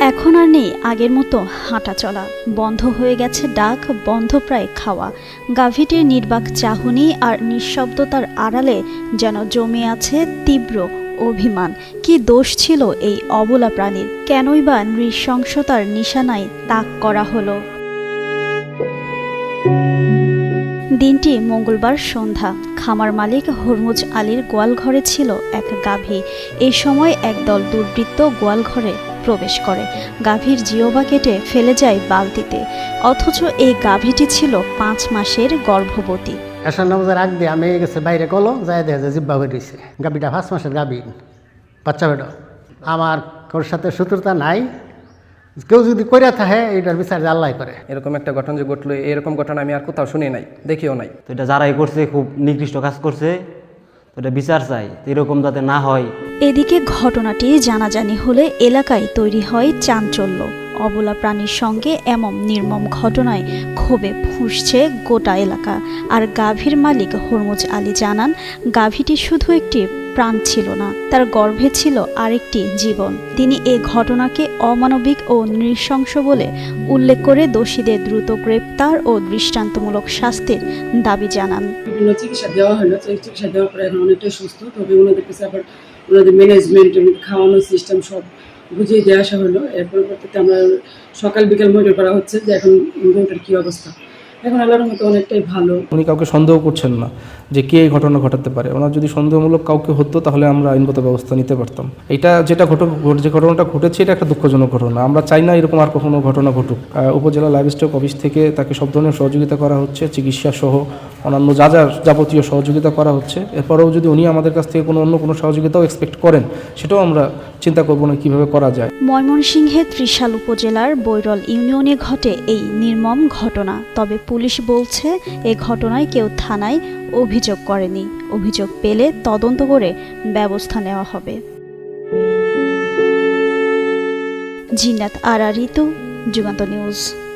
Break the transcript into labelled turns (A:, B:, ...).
A: এখন আর নেই আগের মতো হাঁটা চলা। বন্ধ হয়ে গেছে ডাক, বন্ধ প্রায় খাওয়া। গাভীটির নির্বাক চাহনি আর নিঃশব্দতার আড়ালে যেন জমে আছে তীব্র অভিমান। কি দোষ ছিল এই অবলা প্রাণীর? কেনই বা নৃশংসতার নিশানায় তাক করা হলো? দিনটি মঙ্গলবার সন্ধ্যা। খামার মালিক হরমুজ আলীর গোয়ালঘরে ছিল এক গাভী। এই সময় একদল দুর্বৃত্ত গোয়ালঘরে প্রবেশ করে। গাভীর জিওবা কেটে ফেলে যায় বালতিতে। অথচ এই গাভীটি ছিল পাঁচ মাসের গর্ভবতী।
B: এসার নামাজের আগ দিয়ে আমি গেছে বাইরে কলো যাই দেখে যে জিব্বা হয়ে দিয়েছে গাবিটা পাঁচ মাসের গাবি বাচ্চা বেটো আমার ওর সাথে শত্রুতা নাই। কেউ যদি করিয়া থাকে এইটার বিচার আল্লাহ করে।
C: এরকম একটা ঘটনা যে ঘটলো এরকম ঘটনা আমি আর কোথাও শুনি নাই দেখিও নাই।
D: তো এটা যারাই করছে খুব নিকৃষ্ট কাজ করছে। তো এটা বিচার চাই এরকম যাতে না হয়।
A: এদিকে ঘটনাটি জানাজানি হলে এলাকায় তৈরি হয় চাঞ্চল্য। অবলা প্রাণীর সঙ্গে এমন নির্মম ঘটনায় ক্ষোভে ফুঁসছে গোটা এলাকা। আর গাভীর মালিক হরমুজ আলী জানান, গাভীটি শুধু একটি প্রাণ ছিল না, তার গর্ভে ছিল আরেকটি জীবন। তিনি এ ঘটনাকে অমানবিক ও নৃশংস বলে উল্লেখ করে দোষীদের দ্রুত গ্রেপ্তার ও দৃষ্টান্তমূলক শাস্তির দাবি জানান।
E: বিভিন্ন চিকিৎসা দেওয়া হলো, তো এই চিকিৎসা দেওয়ার পরে এখন অনেকটাই সুস্থ, তবে ওনাদের কাছে আবার ওনাদের ম্যানেজমেন্ট খাওয়ানোর সিস্টেম সব বুঝিয়ে দিয়ে আসা হলো। এর পরবর্তীতে আমরা সকাল বিকাল মনিটর করা হচ্ছে যে এখন গরুটার কী অবস্থা। এখন আল্লাহর মতো অনেকটাই ভালো।
F: উনি কাউকে সন্দেহ করছেন না যে কে এই ঘটনা ঘটাতে পারে। ওনার যদি সন্দেহমূলক কাউকে হতো তাহলে আমরা আইনগত ব্যবস্থা নিতে পারতাম। এটা যেটা ঘট যে ঘটনাটা ঘটেছে এটা একটা দুঃখজনক ঘটনা। আমরা চাই না এরকম আর কখনো ঘটনা ঘটুক। আহ, উপজেলা লাইভ স্টক অফিস থেকে তাকে সব ধরনের সহযোগিতা করা হচ্ছে চিকিৎসা সহ অন্যান্য যা যা যাবতীয় সহযোগিতা করা হচ্ছে। এরপরেও যদি উনি আমাদের কাছ থেকে কোনো অন্য কোনো সহযোগিতাও এক্সপেক্ট করেন সেটাও আমরা চিন্তা করব না কীভাবে করা যায়।
A: ময়মনসিংহের ত্রিশাল উপজেলার বৈরল ইউনিয়নে ঘটে এই নির্মম ঘটনা। তবে পুলিশ বলছে, এ ঘটনায় কেউ থানায় অভিযোগ করেনি। অভিযোগ পেলে তদন্ত করে ব্যবস্থা নেওয়া হবে। জিন্নাত আর, ঋতু, যুগান্ত নিউজ।